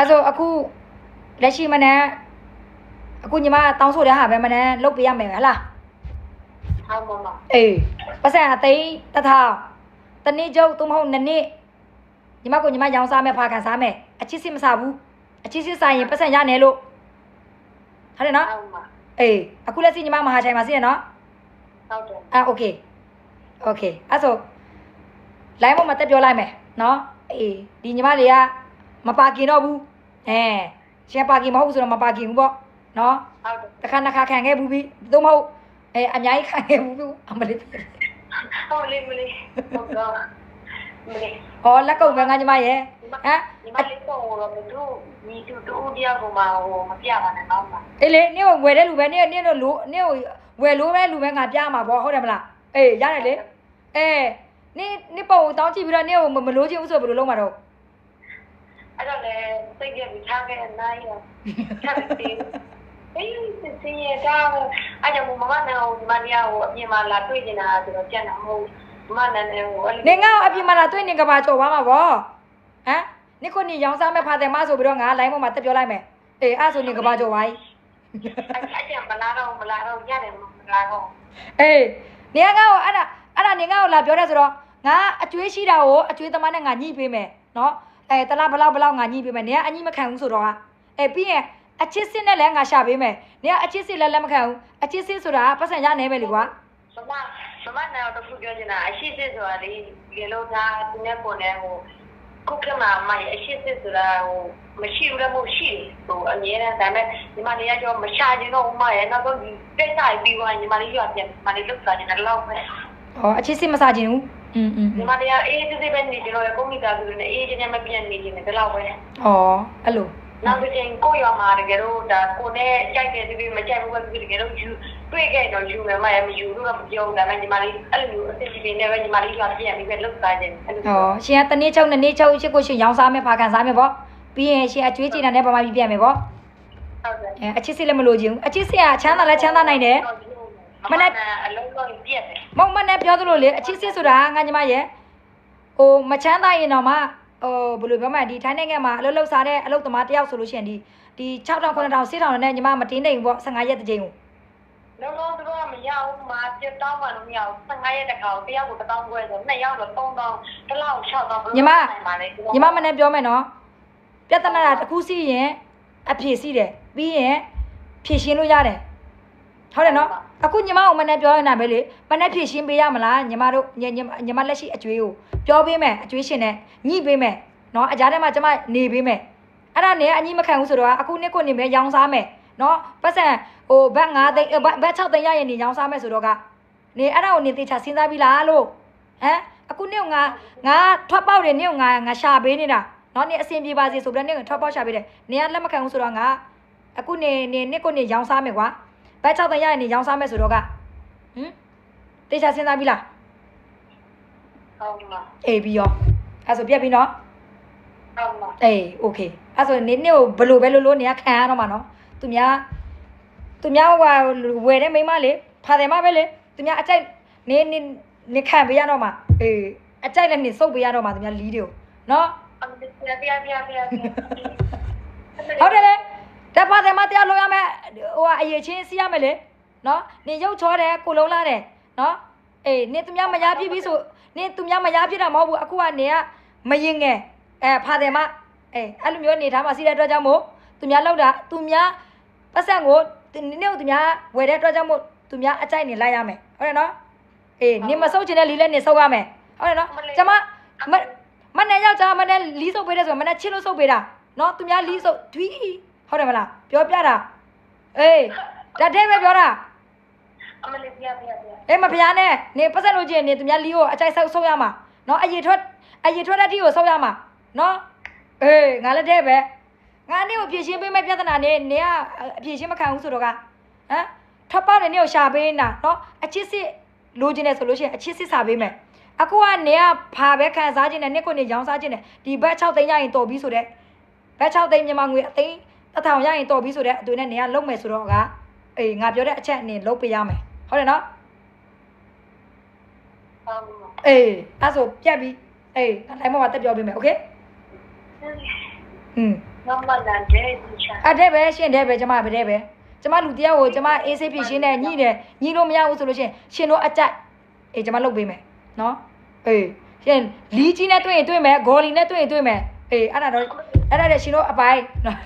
အဲ့ဆိုအခုလက်ရှိမနက်အခုညီမတောင်းဆိုတဲ့ဟာပဲမနက်လုတ်ပေးရမယ်ဟလား ဟုတ်ပါမ အေးပတ်စံအသိန်းတစ်ထောင်တနေ့ကျုပ်သို့မဟုတ်နှစ်နေ့ညီမကိုညီမရောင်းစားမယ်ဖာခံစားမယ်အချစ်စစ်မစားဘူးအချစ်စစ်စားရင်ပတ်စံရနေလို့ဟုတ်တယ်နော် ဟုတ်ပါ အေးအခုလက်ရှိညီမမဟာချိုင်မှာစီးရနော် ဟုတ်တယ် อ่ะโอเคโอเคအဲ့ဆို line ပေါ်မှာတက်ပြောလိုက်မယ်เนาะအေးဒီညီမလေးကမပါကင်တော့ဘူး အဲရှယ်ပါကင်မဟုတ်ဘူးဆိုတော့မပါကင်ဘူးပေါ့နော်တခါတစ်ခါခံခဲ့ဘူးပြီသို့မဟုတ်အဲအများကြီးခံခဲ့ဘူးဘူးအမလေးဟုတ်လေမလေးဟုတ်တော့မလေးဟောလက်ကုပ်ပဲငါညီမရဲ့ဟမ်ညီမလေးကုပ်တော့မတို့မိသူတို့တယောက်ကမှဟိုမပြပါနဲ့တော့ပါအေးလေနေ့ဝယ်တဲ့လူပဲနေ့နေ့တော့လို့နေ့ဝယ်လို့ပဲလူပဲငါပြမှာပေါ့ဟုတ်တယ်မလားအေးရတယ်လေအဲနေ့နေ့ပုံတောင်းကြည့်ပြီးတော့နေ့ကိုမလို့ချင်းဥစ္စာဘယ်လိုလုပ်မှာတော့ ကြပြီးထားခဲ့နိုင်ရထားပြီးအေးစင်ရတာအဲ့ကြောင့်မမနဲ့ဟိုမနီယာကိုအပြင်မှာလာတွေ့နေတာဆိုတော့ကြက်နေမဟုတ်မမနဲ့ဟိုအဲ့နေငါ့ကိုအပြင်မှာလာတွေ့နေကဘာကြော်သွားမှာဗောဟမ်နိကိုနေရောင်းစားမဲ့ဖာတယ်မဆိုပြီးတော့ငါလိုင်းပေါ်မှာတက်ပြောလိုက်မယ်အေးအဲ့ဆိုနေကဘာကြော်သွား ਈ အဲ့ကျမလာတော့မလာတော့ရတယ်မလာတော့အေးနေငါ့ကိုအဲ့ဒါအဲ့ဒါနေငါ့ကိုလာပြောတယ်ဆိုတော့ငါအကျွေးရှိတာကိုအကျွေးသမားနဲ့ငါညှိပေးမယ်နော် အဲတလားဘလောက်ဘလောက်ငါညှိပေးမယ်နေကအညှိမခံဘူးဆိုတော့ဟာအေးပြီးရင်အချစ်စစ်နဲ့လည်းငါရှာပေးမယ်နေကအချစ်စစ်လည်းလက်မခံဘူးအချစ်စစ်ဆိုတာပတ်စံရနေပဲလေကွာမမမမနဲ့တော့ခုပြောနေတာအရှိစစ်ဆိုတာလေဒီလိုသားသူနဲ့ကိုနဲ့ဟိုခုကမှမအရှိစစ်ဆိုတာဟိုမရှိဘူးလည်းမဟုတ်ရှိဟိုအမြဲတမ်းဒါပေမဲ့ညီမလေးကကြောမရှာခြင်းတော့ဥမရဲ့နောက်တော့ဒီတိတ်ဆိုင်ပြီးသွားညီမလေးရွာပြန်ညီမလေးလုတ်စားနေတာလောက်ပဲဟောအချစ်စစ်မစားခြင်းဘူး อืมอืม ညီမလေးကအေးစစ်စစ်ပဲနေကြတော့ကွန်ပျူတာဆိုနေအေးချင်းချင်းမပြန်နေခြင်းဒီလောက်ပဲ ဩအဲ့လို နောက်တစ်ချိန်ကိုရွာမှာတကယ်တော့ဒါကိုနဲ့ကြိုက်တယ်ဒီမကြိုက်ဘူးပဲတကယ်တော့ယူတွေ့ခဲ့တော့ယူမယ်မရမယူလို့တော့မပြောဘူးဒါပေမဲ့ညီမလေးအဲ့လိုအစ်စ်ကြီးနေပဲညီမလေးရွာပြန်ပြီးပဲလုတ်စားခြင်းအဲ့လို ဩရှင်ကတနေ့ချုပ်နှစ်နေ့ချုပ်ရှစ်ကိုရှင်ရောင်းစားမယ်ဖာခံစားမယ်ဗောပြီးရင်ရှင်အကျွေးကြည်တာနဲ့ပမာပြီးပြန်မယ်ဗော ဟုတ်တယ် အဲအချစ်စစ်လည်းမလို့ခြင်းဘူးအချစ်စစ်ကချမ်းသာလည်းချမ်းသာနိုင်တယ် မနက်အလုံး ံး လုံးပြည့်တယ်မုံမနဲ့ပြောသလိုလေအချစ်စစ်ဆိုတာငါညီမရဲ့ဟိုမချမ်းသာရင်တော့မှဟိုဘယ်လိုပြောမလဲဒီထိုင်းနိုင်ငံမှာအလုပ်လုပ်စားတဲ့အလုပ်သမားတယောက်ဆိုလို့ရှိရင်ဒီဒီ6000 9000 6000နဲ့ညီမမတင်းနိုင်ဘူးပေါ့15ရက်တစ်ကြိမ်ကိုလုံးလုံးတို့ကမရဘူးမှာပြတ်တောင်းမှလို့မရဘူး15ရက်တခါကိုတယောက်ကို1000ကျွဲဆိုနှစ်ယောက်တော့3000တစ်လောက်6000ညီမညီမမနဲ့ပြောမယ်နော်ပြဿနာတစ်ခုစီရင်အဖြေစီတယ်ပြီးရင်ဖြေရှင်းလို့ရတယ် ဟုတ်တယ်နော်အခုညီမကိုမနဲ့ပြောနေတာပဲလေမနဲ့ဖြေရှင်းပေးရမလားညီမတို့ညီညီညီမလက်ရှိအကျွေးကိုပြောပေးမယ်အကျွေးရှင်နဲ့ညှိပေးမယ်နော်အကြားထဲမှာကျမနေပေးမယ်အဲ့ဒါနေကအညီမခံဘူးဆိုတော့အခုနှစ်ခုနေပဲရောင်းစားမယ်နော်ပတ်စံဟိုဘတ်9သိန်းဘတ်ဘတ်6သိန်းရရင်နေရောင်းစားမယ်ဆိုတော့ကနေအဲ့ဒါကိုနေသေးချစဉ်းစားပြီလားလို့ဟမ်အခုနေ့ကငါငါထွက်ပေါက်တယ်နေ့ကငါငါရှာပေးနေတာနော်နေအဆင်ပြေပါစေဆိုပြီးတော့နေ့ကထွက်ပေါက်ရှာပေးတယ်နေကလက်မခံဘူးဆိုတော့ငါအခုနေနေနေ့ကိုနေရောင်းစားမယ်ကွာ ဘတ်6သိန်းရရင်နေရောင်းစားမယ်ဆိုတော့ကဟမ်တေချာစဉ်းစားပြီလား ဟုတ်မှာ အေးပြီးရောအဲ့ဆိုပြက်ပြီနော် ဟုတ်မှာ အေးโอเคအဲ့ဆိုနေနေ့ကိုဘယ်လိုပဲလို့လို့နေကခံရတော့မှာနော်သူများသူများဟိုဝယ်တဲ့မိန်းမလေးဖာတယ်မပဲလေသူများအကြိုက်နေနေနေခံပေးရတော့မှာအေးအကြိုက်လည်းနေစုပ်ပေးရတော့မှာသူများလီးတွေကိုနော် အမေပြပြပြပြပြ ဟုတ်တယ်လေတဖာတယ်မတရားလို့ရမယ်ဟို ု အရေးချင်းစီးရမယ်လေနော်နေရုပ်ချောတယ်ကိုလုံးလာတယ်နော်အေးနေသူများမရပြစ်ပြီဆိုနေသူများမရပြစ်တာမဟုတ်ဘူးအခုကနေကမရင်ငယ်အဲဖာတယ်မအေးအဲ့လိုမျိုးနေထားမှစီးတဲ့အတွက်ကြောင့်မို့သူများလောက်တာသူများပတ်စံကိုနေနေကိုသူများဝယ်တဲ့အတွက်ကြောင့်မို့သူများအကြိုက်နေလိုက်ရမယ်ဟုတ်တယ်နော်အေးနေမဆုပ်ချင်တဲ့လီလည်းနေဆုပ်ရမယ်ဟုတ်တယ်နော်ကျမမမနဲ့ယောက်ျားမနဲ့လီးဆုပ်ပေးတဲ့ဆိုမနဲ့ချစ်လို့ဆုပ်ပေးတာနော်သူများလီးဆုပ်ဒွီဟုတ်တယ်မလားပြောပြတာ အေးဒါတဲ့ပဲပြောတာအမေပြပြပြအေးမဖျားနဲ့နေပတ်စံလို့ချင်းနေသူများလီးကိုအကြိုက်ဆုပ်ဆုပ်ရမှာနော်အရေထွက်အရေထွက်တဲ့အထိကိုဆုပ်ရမှာနော်အေးငါလည်းတဲ့ပဲငါနေ့ကိုဖြည့်ရှင်းပေးမဲ့ပြဿနာနေနေကအဖြည့်ရှင်းမခံဘူးဆိုတော့ကဟမ်ထပ်ပေါက်နေနေကိုရှာပေးနေတာနော်အချစ်စစ်လိုချင်တယ်ဆိုလို့ရှိရင်အချစ်စစ်စာပေးမယ်အခုကနေကဖာပဲခံစားခြင်းနဲ့နှစ်ခုနေရောင်းစားခြင်းနဲ့ဒီဘက်6သိန်းရရင်တော်ပြီဆိုတဲ့ဘက်6သိန်းမြန်မာငွေအသိန်း တစ်ထောင်ရရင်တော်ပြီဆိုတဲ့အတူနဲ့နေကလုံးမယ်ဆိုတော့ကအေးငါပြောတဲ့အချက်အနေလုံးပေးရမယ်ဟုတ်တယ်နော် ဟုတ်မှာ အေးအဲ့ဆိုပြက်ပြီအေးတိုင်းမှာတက်ပြောပေးမယ်โอเคอืม မမနာတဲ့ဒီချာ အတဲ့ပဲရှင်တဲ့ပဲကျမပဲတဲ့ပဲကျမလူတရားကိုကျမအေးဆေးဖြစ်ရှင်းတဲ့ညှိတယ်ညှိလို့မရဘူးဆိုလို့ရှရင်ရှင်တို့အကြိုက်အေးကျမလုပ်ပေးမယ်နော်အေးရှင်လီကြီးနဲ့တွေ့ရင်တွေ့မယ်ဂေါ်လီနဲ့တွေ့ရင်တွေ့မယ်အေးအဲ့ဒါတော့ အဲ့ဒါတဲ့ရှင်တို့အပိုင်းနော်